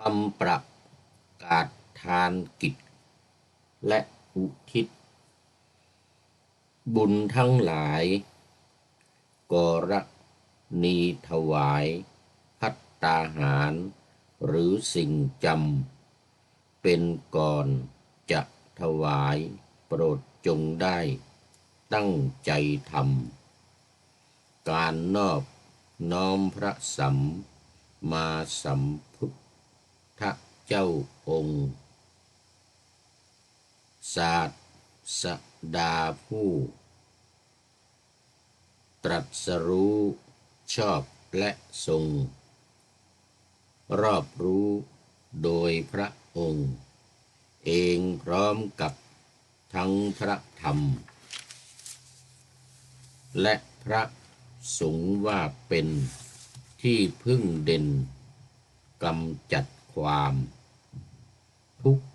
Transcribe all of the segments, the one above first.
คำประกาศทานกิจ และอุทิศ บุญทั้งหลายกรณีถวายพัตตาหาร หรือสิ่งจำเป็นก่อนจะถวายโปรดจงได้ตั้งใจทำการนอบน้อมพระสัมมาสัม เจ้าองค์ ศาสดาผู้ ตรัสรู้ชอบและทรง รอบรู้โดยพระองค์ เองพร้อมกับทั้งพระธรรม และพระสงฆ์ว่าเป็นที่พึ่งเด่นกำจัดความ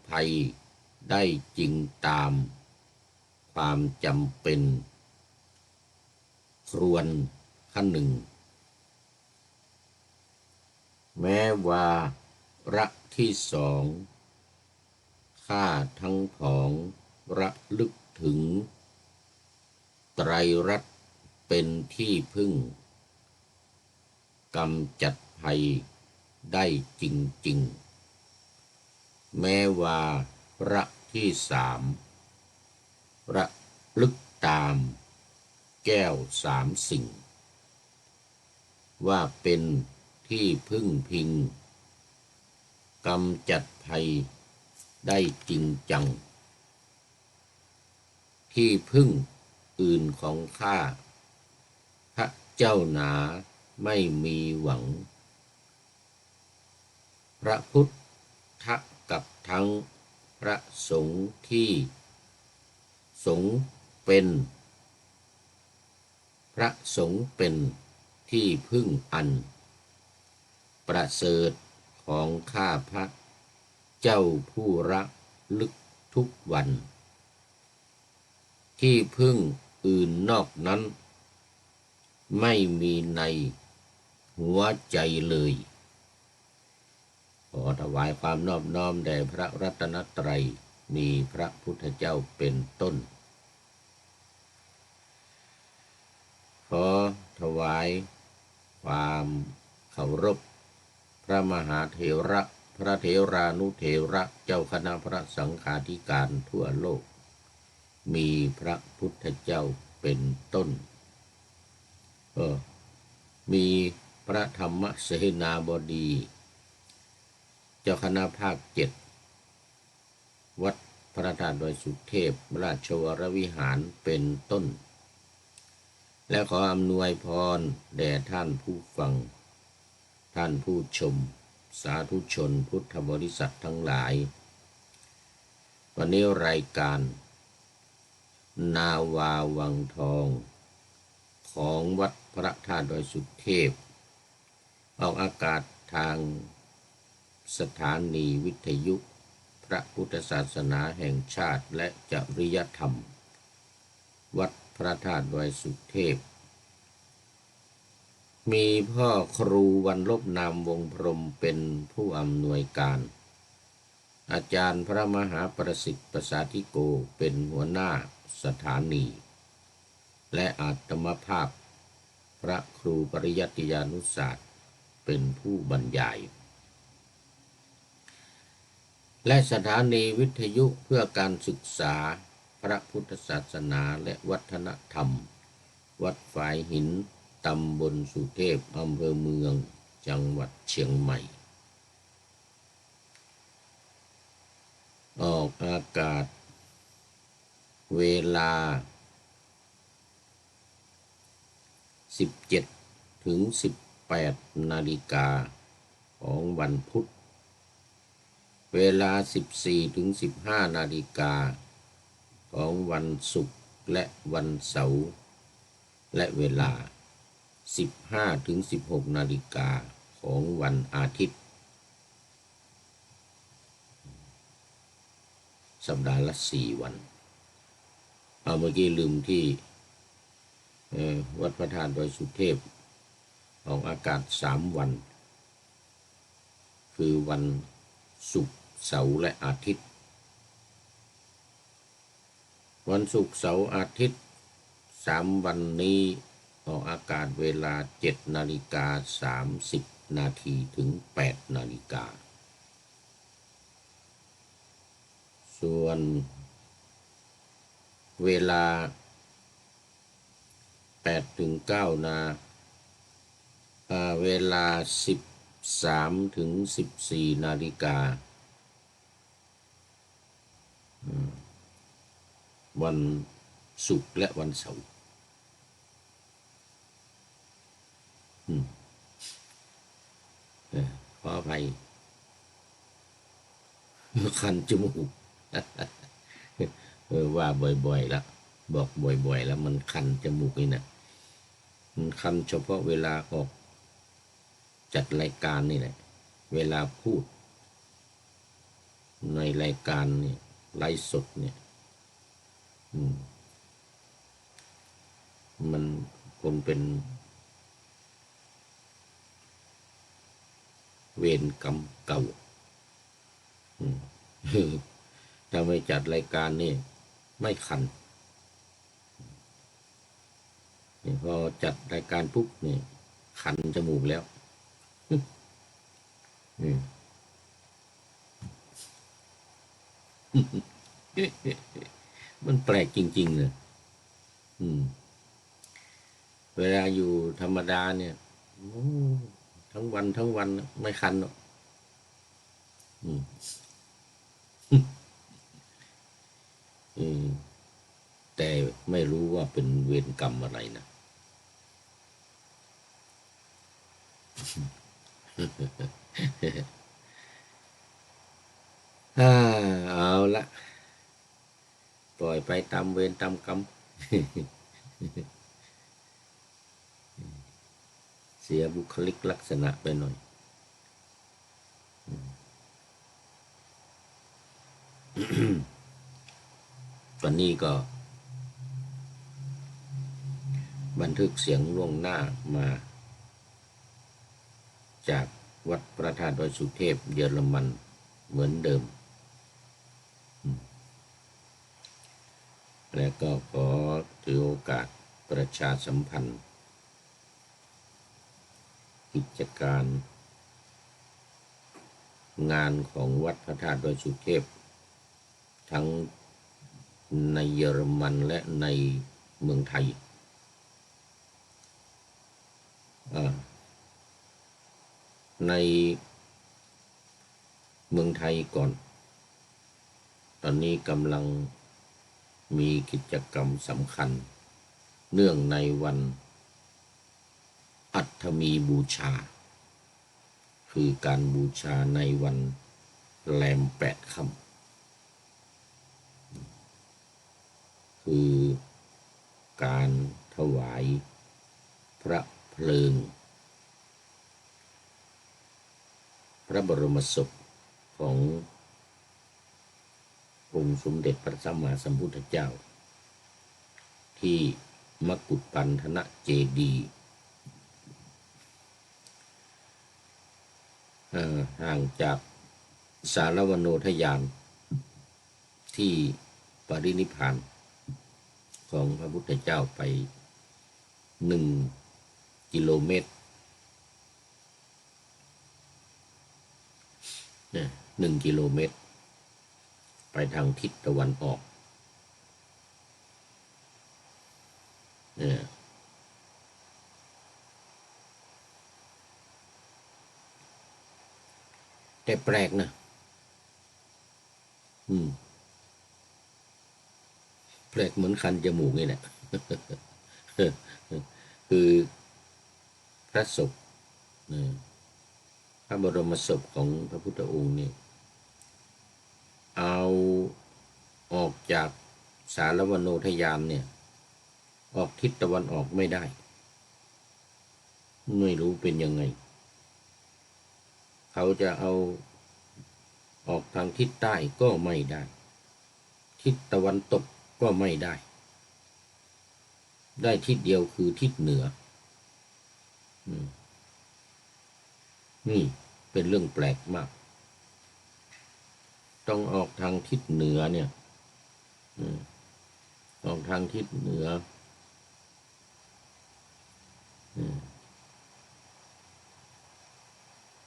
ทุกข์ภัยได้จริงตามความจำเป็น ครวนขั้นหนึ่ง แม้ว่าระที่สองข้าทั้งผองระลึกถึง ไตรรัตเป็นที่พึ่งกำจัดภัยได้จริง ๆ แม้ว่าระที่สามระลึกตาม แก้วสามสิ่ง ว่าเป็นที่พึ่งพิงกำจัดภัยได้จริงจัง ที่พึ่งอื่นของข้าพระเจ้าหนาไม่มีหวัง พระพุทธ กับทั้งพระสงฆ์ที่สงฆ์เป็น พระสงฆ์เป็นที่พึ่งอัน ประเสริฐของข้าพระเจ้าผู้รักลึกทุกวัน ที่พึ่งอื่นนอกนั้น ไม่มีในหัวใจเลย ขอถวายความนอบน้อมแด่พระรัตนตรัย มีพระพุทธเจ้าเป็นต้น ขอถวายความเคารพ พระมหาเถระ พระเถรานุเถระเจ้าคณะพระสังฆาธิการทั่วโลก มีพระพุทธเจ้าเป็นต้นมีพระธรรมเสนาบดี เจ้าคณะภาคเจ็ดวัดพระธาตุดอยสุเทพราชวรวิหารเป็นต้น และขออำนวยพรแด่ท่านผู้ฟัง ท่านผู้ชม สาธุชนพุทธบริษัททั้งหลาย วันนี้รายการ นาวาวังทอง ของวัดพระธาตุดอยสุเทพ ออกอากาศทาง สถานีวิทยุ พระพุทธศาสนาแห่งชาติและจริยธรรม วัดพระธาตุดอยสุเทพ มีพ่อครูวันลบนามวงพรมเป็นผู้อำนวยการ อาจารย์พระมหาประสิทธิ์ประสาธิโกเป็นหัวหน้าสถานี และอาตมภาพ พระครูปริยัติยานุศาสตร์เป็นผู้บรรยาย และสถานีวิทยุเพื่อการศึกษาพระพุทธศาสนาและวัฒนธรรม วัดฝายหิน ตำบลสุเทพ อำเภอเมือง จังหวัดเชียงใหม่ ออกอากาศ เวลา 17 ถึง 18 นาฬิกาของวันพุธ เวลา 14ถึง15 นาฬิกา ของวันศุกร์และวันเสาร์และเวลา 15ถึง16 นาฬิกาของวันอาทิตย์ สัปดาห์ละ 4 วัน เอาเมื่อกี้ลืมที่วัดพระธาตุดอยสุเทพ ออกอากาศ 3 วัน คือวันศุกร์ เสาร์และอาทิตย์ วันศุกร์เสาร์อาทิตย์สามวันนี้ออกอากาศเวลาเจ็ดนาฬิกาสามสิบนาทีถึงแปดนาฬิกา ส่วนเวลาแปดถึงเก้านาเวลาสิบสามถึงสิบสี่นาฬิกา วันศุกร์และวันเสาร์เอ่อขออภัยคันจมูกว่าบ่อยๆแล้วบอกบ่อยๆ แล้วมันคันจมูกนี่นะมันคันเฉพาะเวลาออก จัดรายการนี่แหละ เวลาพูด ในรายการนี่ ไลฟ์สดเนี่ย อืม มันคงเป็น เวรกรรมเก่าถ้าไม่จัดรายการนี่ ไม่คันนี่พอจัดรายการปุ๊บนี่ คันจมูกแล้ว อืม มันแปลกจริง ๆ เลยอืม เวลาอยู่ธรรมดาเนี่ยทั้งวันทั้งวันไม่คันหรอกอืมอืมแต่ไม่รู้ว่าเป็นเวรกรรมอะไรนะ อ่าเอาละปล่อยไปตามเวรตามกรรมเสียบุคลิกลักษณะไปหน่อยวันนี้ก็ บันทึกเสียงล่วงหน้ามา จากวัดพระธาตุดอยสุเทพเยอรมันเหมือนเดิม และก็ขอถือโอกาสประชาสัมพันธ์ กิจการ งานของวัดพระธาตุดอยสุเทพ ทั้งในเยอรมันและในเมืองไทย ในเมืองไทยก่อน ตอนนี้กำลัง มีกิจกรรมสำคัญ เนื่องในวันอัฐมีบูชา คือการบูชาในวันแรมแปดค่ำคือการถวายพระเพลิง พระบรมศพของ องค์สมเด็จพระสัมมาสัมพุทธเจ้า ที่มกุฏปันธนะเจดีห่างจากสารวโนทยาน ที่ปรินิพพานของพระพุทธเจ้าไปหนึ่งกิโลเมตรเนี่ยหนึ่งกิโลเมตร ไปทางทิศตะวันออกเนี่ยแต่แปลกนะ อืม แปลกเหมือนคันจมูกนี่แหละ คือพระศพนะพระบรมศพของพระพุทธองค์นี่ เอาออกจากสารวโนทยานเนี่ย ออกทิศตะวันออกไม่ได้ ไม่รู้เป็นยังไง เขาจะเอาออกทางทิศใต้ก็ไม่ได้ ทิศตะวันตกก็ไม่ได้ ได้ทิศเดียวคือทิศเหนือนี่เป็นเรื่องแปลกมาก ต้องออกทางทิศเหนือเนี่ยออกทางทิศเหนือ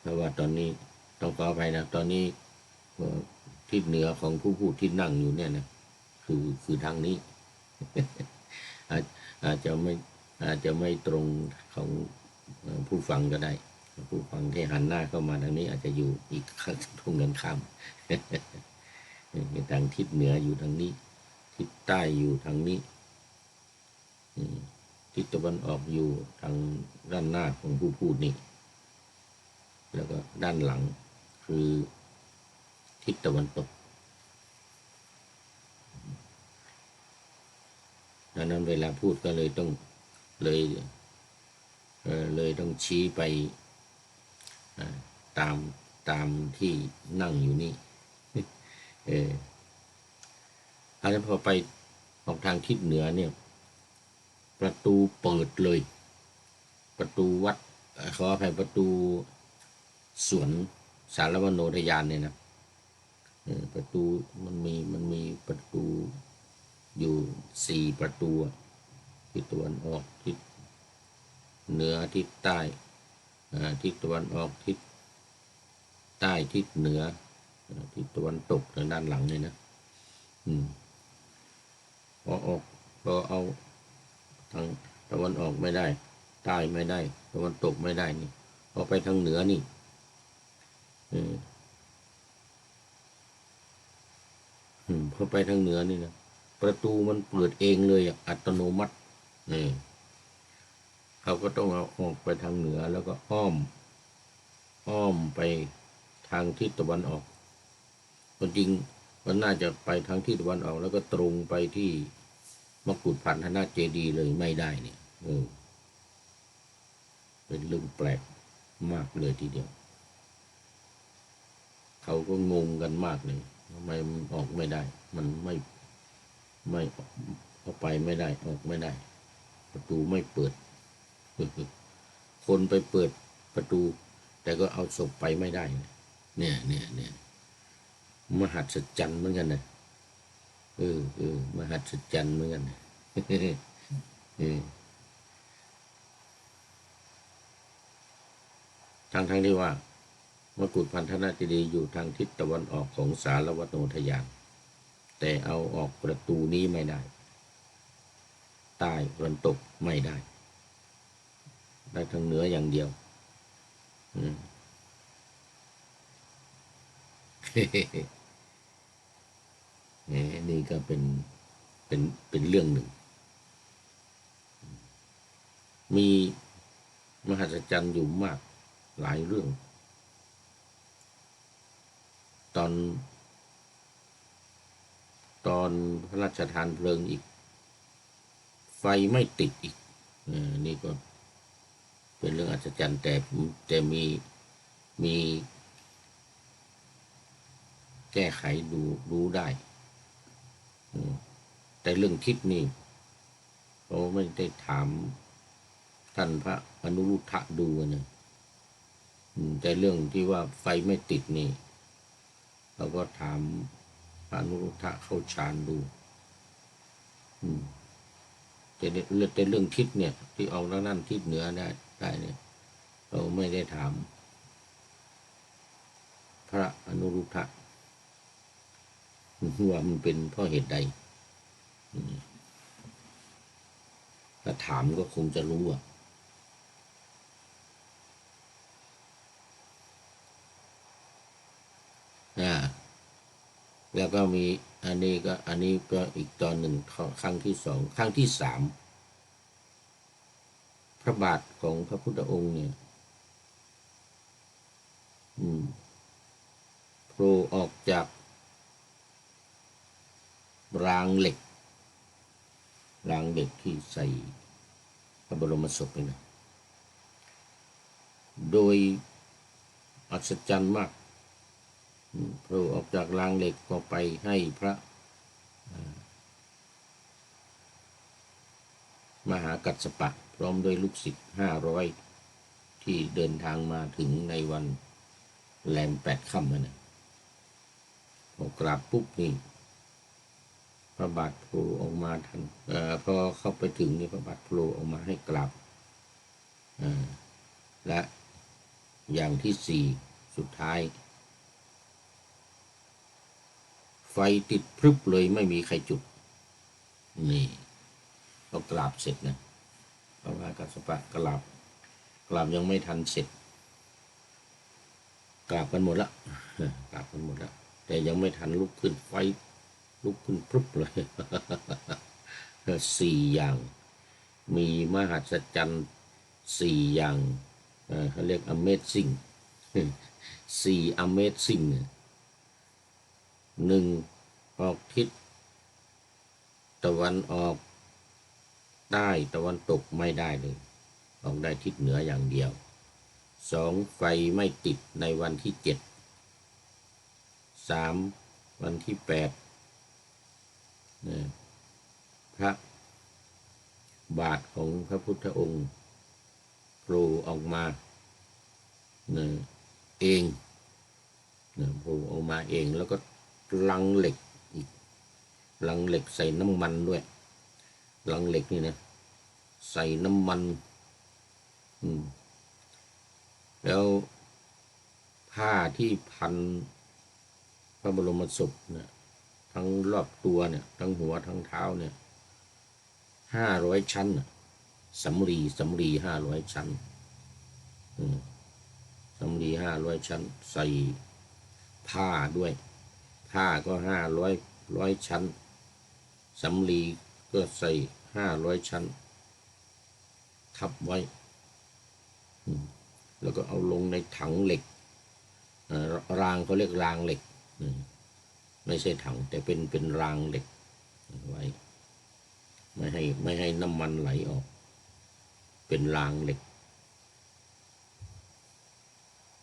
เพราะว่าตอนนี้ต้องขออภัยนะตอนนี้ทิศเหนือของผู้พูดที่นั่งอยู่เนี่ยนะคือคือทางนี้ อาจอาจจะไม่อาจจะไม่ตรงของผู้ฟังก็ได้ ผู้ฟังที่หันหน้าเข้ามาทางนี้อาจจะอยู่อีกข้างตรงกันข้ามทางทิศเหนืออยู่ทางนี้ ทิศใต้อยู่ทางนี้ทิศตะวันออกอยู่ทางด้านหน้าของผู้พูดนี่ แล้วก็ด้านหลังคือทิศตะวันตกดังนั้นเวลาพูดก็เลยต้องเลยเเลยต้องชี้ไป ตามตามที่นั่งอยู่นี่เอออันนั้นพอไปออกทางทิศเหนือเนี่ย ประตูเปิดเลย ประตูวัดขออภัยประตูสวนสารวโนทยานเนี่ยนะเออประตูมันมีมันมีประตูอยู่สี่ประตูทิศตะวันออกทิศเหนือทิศใต้ ทิศตะวันออกทิศใต้ทิศเหนือทิศตะวันตกทางด้านหลังเนี่ยนะอืมพอออกพอเอาทางตะวันออกไม่ได้ ใต้ไม่ได้ ตะวันตกไม่ได้นี่พอไปทางเหนือนี่เอออืมพอไปทางเหนือนี่นะประตูมันเปิดเองเลยอะอัตโนมัตินี่ เขาก็ต้องเอาออกไปทางเหนือแล้วก็อ้อม อ้อมไปทางทิศตะวันออกคนจริงมันน่าจะไปทางทิศตะวันออก แล้วก็ตรงไปที่มกุฎพันธนาเจดีเลยไม่ได้เนี่ยเออเป็นเรื่องแปลกมากเลยทีเดียว เขาก็งงกันมากเลยทำไมมันออกไม่ได้ มันไม่ไม่เข้าไปไม่ได้ออกไม่ได้ ประตูไม่เปิด คนไปเปิดประตู แต่ก็เอาศพไปไม่ได้ เนี่ยเนี่ยเนี่ยมหัศจรรย์เหมือนกันนะเออเออมหัศจรรย์เหมือนกันนะเออทางทั้งที่ว่ามกุฎพันธนาเจดีอยู่ทางทิศตะวันออกของสารวัตโนทยาน แต่เอาออกประตูนี้ไม่ได้ ใต้ตะวันตกไม่ได้ ได้ทางเหนืออย่างเดียว อืมนี่ก็เป็นเป็นเป็นเรื่องหนึ่ง มีมหัศจรรย์อยู่มากหลายเรื่อง ตอน ตอนพระราชทานเพลิงอีก ไฟไม่ติดอีกอนี่ก็ เป็นเรื่องอัศจรรย์แต่แต่มีมี แก้ไขดูรู้ได้แต่เรื่องทิศนี่เราไม่ได้ถามท่านพระอนุรุทธะดูนะแต่เรื่องที่ว่าไฟไม่ติดนี่ เราก็ถามพระอนุรุทธะเข้าฌานดูแต่เรื่องแต่เรื่องทิศเนี่ย ที่ออกแล้วนั่นทิศเหนือได้ ได้เนี่ยเราไม่ได้ถาม พระอนุรุทธะว่ามันเป็นเพราะเหตุใดถ้าถามก็คงจะรู้อะแล้วก็มีอันนี้ก็อันนี้ก็อีกตอนหนึ่งครั้งที่สองครั้งที่สาม พระบาทของพระพุทธองค์เนี่ย อืมโผล่ออกจากรางเหล็ก รางเหล็กที่ใส่พระบรมศพนี่นะโดยอัศจรรย์มากโผล่ออกจากรางเหล็กก็ไปให้พระมหากัสสปะ ร้อมด้วยลูกศิษย์ห้าร้อยที่เดินทางมาถึงในวันแรมแปดค่ำนั่นนะพอกราบปุ๊บนี่พระบาทโผล่ออกมาทันเอ่อพอเข้าไปถึงนี่พระบาทโผล่ออกมาให้กราบอ่อและอย่างที่สี่สุดท้าย ไฟติดพรึบเลยไม่มีใครจุด นี่เรากราบเสร็จนะ พระมหากัสปะกราบกราบยังไม่ทันเสร็จกราบกันหมดละกราบกันหมดละแต่ยังไม่ทันลุกขึ้นไฟลุกขึ้นพรึบเลยสี่อย่าง มีมหัศจรรย์สี่อย่างเขาเรียก amazing สี่ amazing เนี่ยหนึ่งออกทิศตะวันออก ใต้ตะวันตกไม่ได้เลยออกได้ทิศเหนืออย่างเดียวสองไฟไม่ติดในวันที่เจ็ดสามวันที่แปดพระบาทของพระพุทธองค์โผล่ออกมาเนี่ยเองนี่ยโผล่ออกมาเองแล้วก็ลังเหล็กอีกลังเหล็กใส่น้ำมันด้วย ลังเหล็กนี่นะ ใส่น้ำมัน อืม แล้วผ้าที่พันพระบรมศพเนี่ยทั้งรอบตัวเนี่ย ทั้งหัวทั้งเท้าเนี่ยห้าร้อยชั้นสำลีสำลีห้าร้อยชั้นอืมสำลีห้าร้อยชั้น ใส่ผ้าด้วย ผ้าก็ห้าร้อยร้อยชั้นสำลี ก็ใส่ห้าร้อยชั้น ทับไว้ แล้วก็เอาลงในถังเหล็ก รางเขาเรียกรางเหล็ก ไม่ใช่ถังแต่เป็นเป็นรางเหล็กไว้ ไม่ให้ไม่ให้น้ำมันไหลออก เป็นรางเหล็ก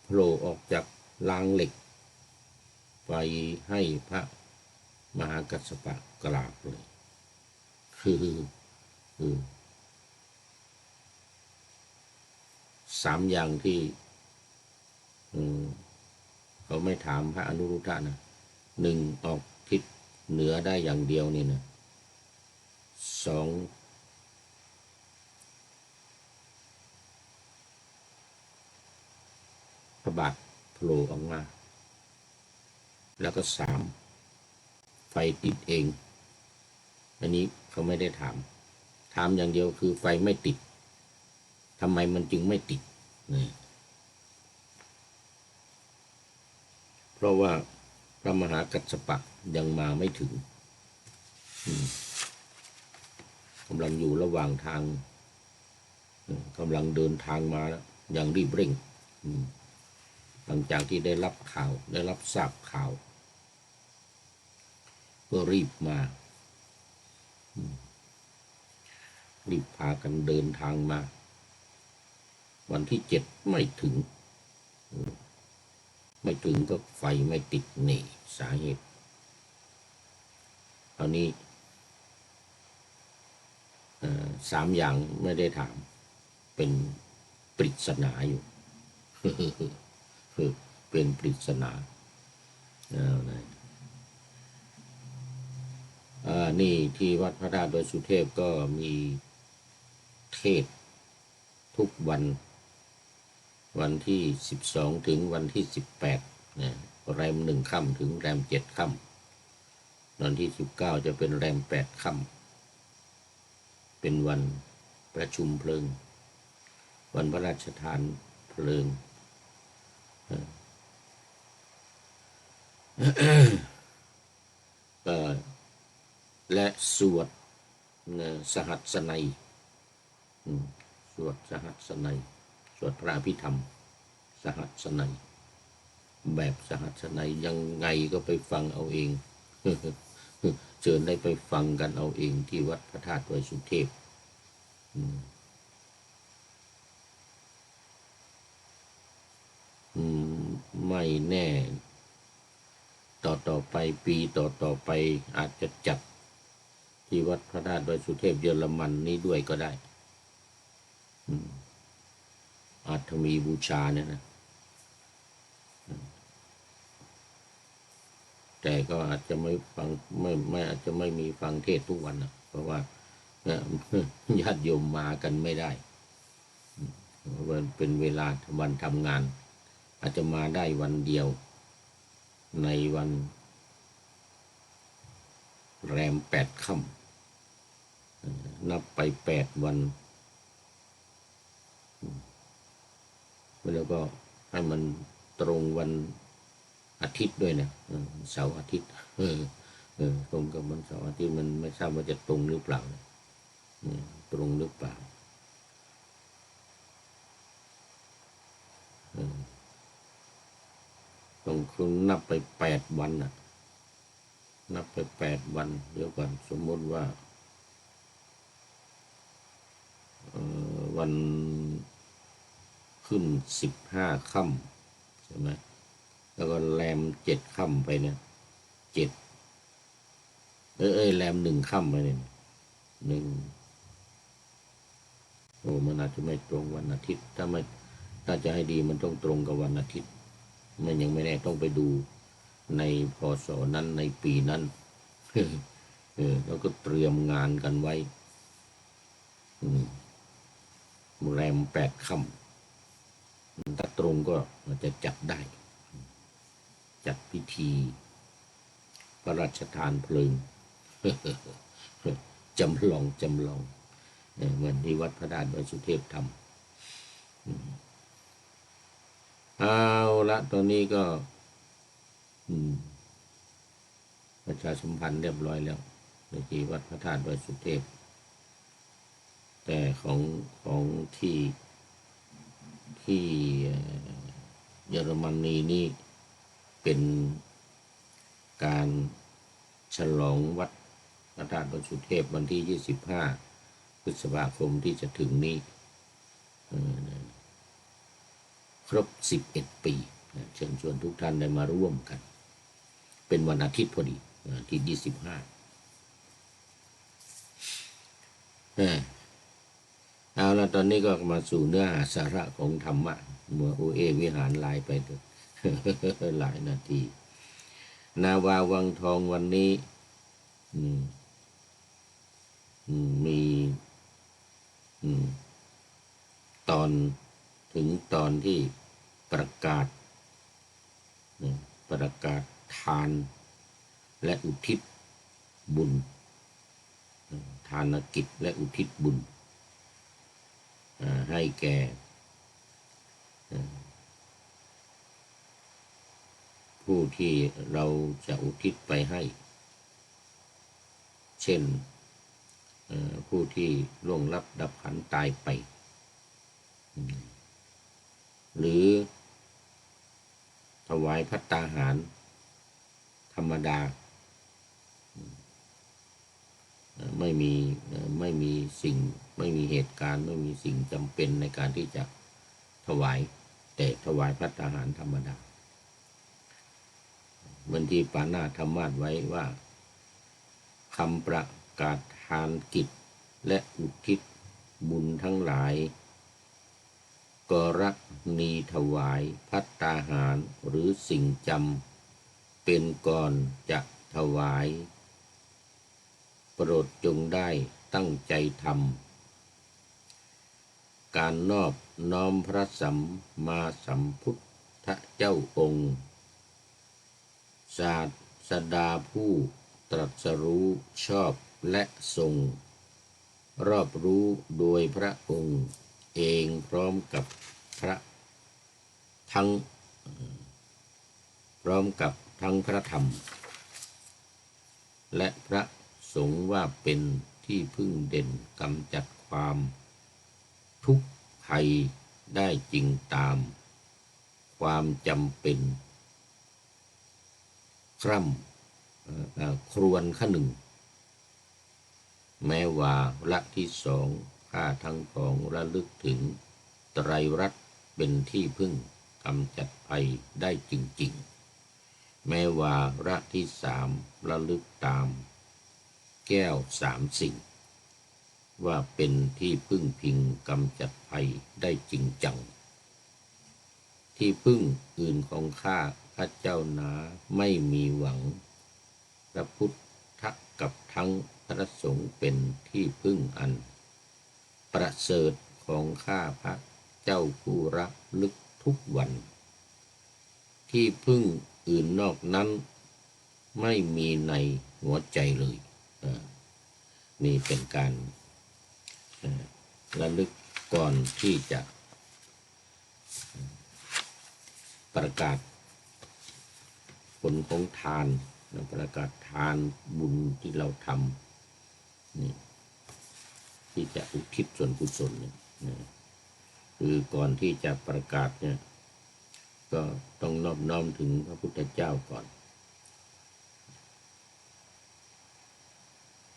โผล่ออกจากรางเหล็ก ไปให้พระมหากัสสปะกราบเลย สามอย่างที่เขาไม่ถามพระอนุรุทธะนะหนึ่งออกทิศเหนือได้อย่างเดียวนี่นะสองพระบาทโผล่ออกมา แล้วก็สาม ไฟติดเอง อันนี้ เขาไม่ได้ถาม ถามอย่างเดียวคือไฟไม่ติดทำไมมันจึงไม่ติดนี่เพราะว่าพระมหากัสปะยังมาไม่ถึงกำลังอยู่ระหว่างทางกำลังเดินทางมาแล้วอย่างรีบเร่งหลังจากที่ได้รับข่าวได้รับทราบข่าว ก็รีบมา รีบพากันเดินทางมา วันที่เจ็ดไม่ถึง ไม่ถึงก็ไฟไม่ติดนี่สาเหตุคราวนี้สามอย่างไม่ได้ถาม เป็นปริศนาอยู่ เป็นปริศนาเอาไหนอ่า นี่ที่วัดพระธาตุดอยสุเทพก็มีเทศทุกวัน วันที่สิบสองถึงวันที่สิบแปดนะแรมหนึ่งค่ำถึงแรมเจ็ดค่ำวันที่สิบเก้าจะเป็นแรมแปดค่ำเป็นวันประชุมเพลิง วันพระราชทานเพลิงเออ และสวดสหัสนัยสวดสหัสนัยสวดพระอภิธรรม สหัสนัยแบบสหัสนัยยังไงก็ไปฟังเอาเองเชิญได้ไปฟังกันเอาเองที่วัดพระธาตุดอยสุเทพไม่แน่ ต่อต่อไปปีต่อต่อไปอาจจะจัด ที่วัดพระธาตุดอยสุเทพเยอรมันนี้ด้วยก็ได้อาจมีบูชาเนี่ยนะ แต่ก็อาจจะไม่ฟังไม่ไม่อาจจะไม่มีฟังเทศทุกวันนะเพราะว่าญาติโยมมากันไม่ได้มเพราะเป็นเวลาวันทำงาน อาจจะมาได้วันเดียว ในวัน แรมแปดค่ำ นับไปแปดวัน แล้วก็ให้มันตรงวันอาทิตย์ด้วยนะเออเสาร์อาทิตย์เออเออตรงกับวันเสาร์อาทิตย์มันไม่ทราบว่าจะตรงหรือเปล่านะอืมตรงหรือเปล่าต้องคุณนับไปแปดวันน่ะนับไปแปดวัน เดี๋ยวก่อนสมมติว่าเอ่อ วันขึ้นสิบห้าค่ำใช่ไหมแล้วก็แรมเจ็ดค่ำไปเนี่ยเจ็ดเอยเอ้ยแรมหนึ่งค่ำไปเนี่ยหนึ่งโอ้มันอาจจะไม่ตรงวันอาทิตย์ ถ้าไม่ถ้าจะให้ดีมันต้องตรงกับวันอาทิตย์ มันยังไม่แน่ต้องไปดูในพศนั้นในปีนั้นเออแล้วก็เตรียมงานกันไว้ อืม แรมแปดค่ำถ้าตรงก็มันจะจัดได้ จัดพิธี พระราชทานเพลิงจำลองจำลองเหมือนที่วัดพระดานวัดสุเทพทำเอาละตอนนี้ก็ประชาสัมพันธ์เรียบร้อยแล้วในที่วัดพระธาตุดอยสุเทพ แต่ของของที่ที่เยอรมนีนี่เป็นการฉลองวัดพระธาตุดอยสุเทพวันที่ 25 พฤษภาคมที่จะถึงนี้ครบ 11 ปีเชิญชวนทุกท่านได้มาร่วมกัน เป็นวันอาทิตย์พอดีอาทิตย์ยี่สิบห้า เอาละตอนนี้ก็มาสู่เนื้อหาสาระของธรรมะเมื่อโอเอวิหารลายไปถอะหลายนาที นาวาวังทองวันนี้มีตอนถึงตอนที่ประกาศ ประกาศทานและอุทิศบุญ ทานกิจและอุทิศบุญ ให้แก่ผู้ที่เราจะอุทิศไปให้ เช่นผู้ที่ล่วงลับดับขันตายไป หรือถวายพัตตาหาร ธรรมดา ไม่มีไม่มีสิ่ง ไม่มีเหตุการณ์ไม่มีสิ่งจำเป็นในการที่จะถวาย แต่ถวายพัตตาหารธรรมดาเหมือนที่ปานาธรรมาสไว้ว่าคำประกาศทานกิจและอุทิศบุญทั้งหลาย กรณีถวายพัตตาหารหรือสิ่งจำเป็นก่อนจะถวาย โปรดจงได้ตั้งใจทำ การนอบน้อมพระสัมมาสัมพุทธเจ้าองค์ ศาสดาผู้ตรัสรู้ชอบและทรง รอบรู้โดยพระองค์เองพร้อมกับพระทั้ง พร้อมกับทั้งพระธรรม และพระสงฆ์ว่าเป็นที่พึ่งเด่นกำจัดความ ทุกภัยได้จริงตาม ความจำเป็น คร่ำครวนขหนึ่ง แม้ว่าละที่สองข้าทั้งของระลึกถึง ไตรรัตน์เป็นที่พึ่งกำจัดภัยได้จริง ๆ แม้ว่าระที่สามระลึกตาม แก้วสามสิ่ง ว่าเป็นที่พึ่งพิงกำจัดภัยได้จริงจัง ที่พึ่งอื่นของข้าพระเจ้านาไม่มีหวัง พระพุทธกับทั้งพระสงฆ์เป็นที่พึ่งอัน ประเสริฐของข้าพระเจ้าผู้รักลึกทุกวัน ที่พึ่งอื่นนอกนั้น ไม่มีในหัวใจเลย นี่เป็นการ ระลึกก่อนที่จะประกาศผลของทานประกาศทานบุญที่เราทำนี่ที่จะอุทิศส่วนกุศลเนี่ยคือก่อนที่จะประกาศเนี่ยก็ต้องนอบน้อมถึงพระพุทธเจ้าก่อน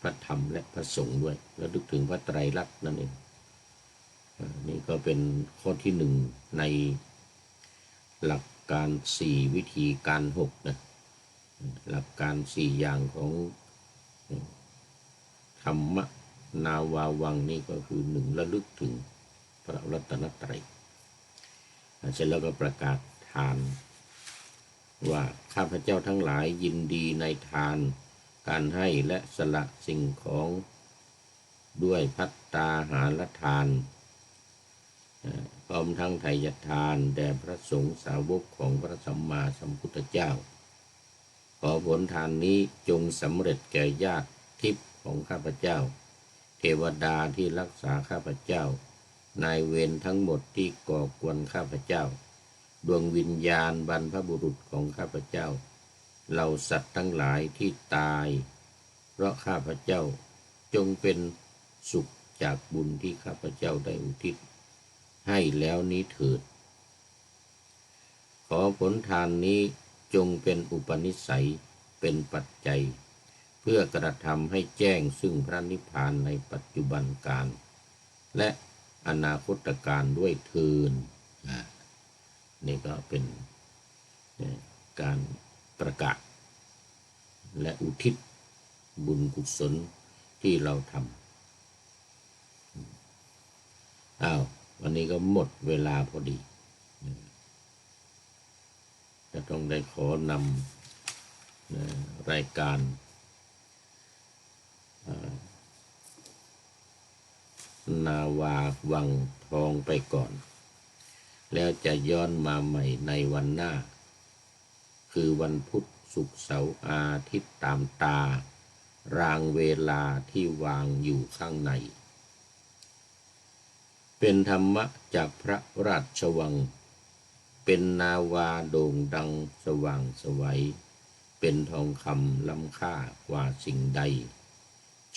พระธรรมและพระสงฆ์ด้วย แล้วนึกถึงพระไตรลักษณ์นั่นเองนี่ก็เป็นข้อที่หนึ่งในหลักการสี่วิธีการหกนะหลักการสี่อย่างของธรรมนาวาวังนี่ก็คือหนึ่งระลึกถึงพระรัตนตรัยเสร็จแล้วก็ประกาศทาน ว่าข้าพเจ้าทั้งหลายยินดีในทาน การให้และสละสิ่งของด้วยพัตตาหารทานพร้อมทั้งไทยทานแด่พระสงฆ์สาวกของพระสัมมาสัมพุทธเจ้า ขอผลทานนี้จงสำเร็จแก่ญาติทิพย์ของข้าพเจ้า เทวดาที่รักษาข้าพเจ้านายเวรทั้งหมดที่ก่อกวนข้าพเจ้า ดวงวิญญาณบรรพบุรุษของข้าพเจ้า เหล่าสัตว์ทั้งหลายที่ตาย เพราะข้าพเจ้าจงเป็นสุขจากบุญที่ข้าพเจ้าได้อุทิศ ให้แล้วนี้เถิด ขอผลทานนี้จงเป็นอุปนิสัยเป็นปัจจัย เพื่อกระทำให้แจ้งซึ่งพระนิพพานในปัจจุบันการ และอนาคตการด้วยเทินนี่ก็เป็นการ ประกาศ และอุทิศบุญกุศลที่เราทำอ้าววันนี้ก็หมดเวลาพอดีจะต้องได้ขอนำรายการนาวาวังทองไปก่อน แล้วจะย้อนมาใหม่ในวันหน้า คือวันพุธศุกร์เสาร์อาทิตย์ตามตา รางเวลาที่วางอยู่ข้างใน เป็นธรรมะจากพระราชวัง เป็นนาวาโด่งดังสว่างสวัย เป็นทองคำล้ำค่ากว่าสิ่งใด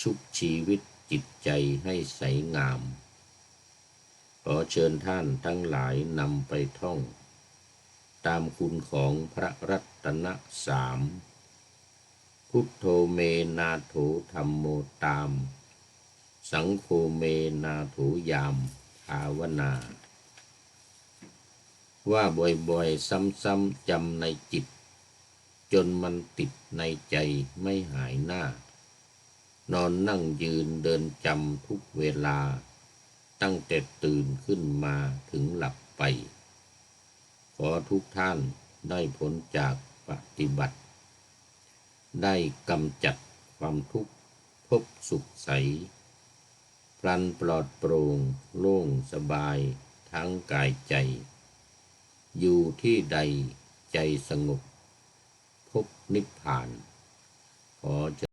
ชุบชีวิตจิตใจให้ใสงาม ขอเชิญท่านทั้งหลายนำไปท่อง ตามคุณของพระรัตนสาม พุทโธเมนาโถธรรมโมตาม สังโฆเมนาโถยามภาวนา ว่าบ่อยๆ ซ้ำๆจำในจิต จนมันติดในใจไม่หายหน้า นอนนั่งยืนเดินจำทุกเวลา ตั้งแต่ตื่นขึ้นมาถึงหลับไป ขอทุกท่านได้ผลจากปฏิบัติ ได้กำจัดความทุกข์พบสุขใส พลันปลอดโปร่งโล่งสบายทั้งกายใจ อยู่ที่ใดใจสงบพบนิพพาน ขอเจ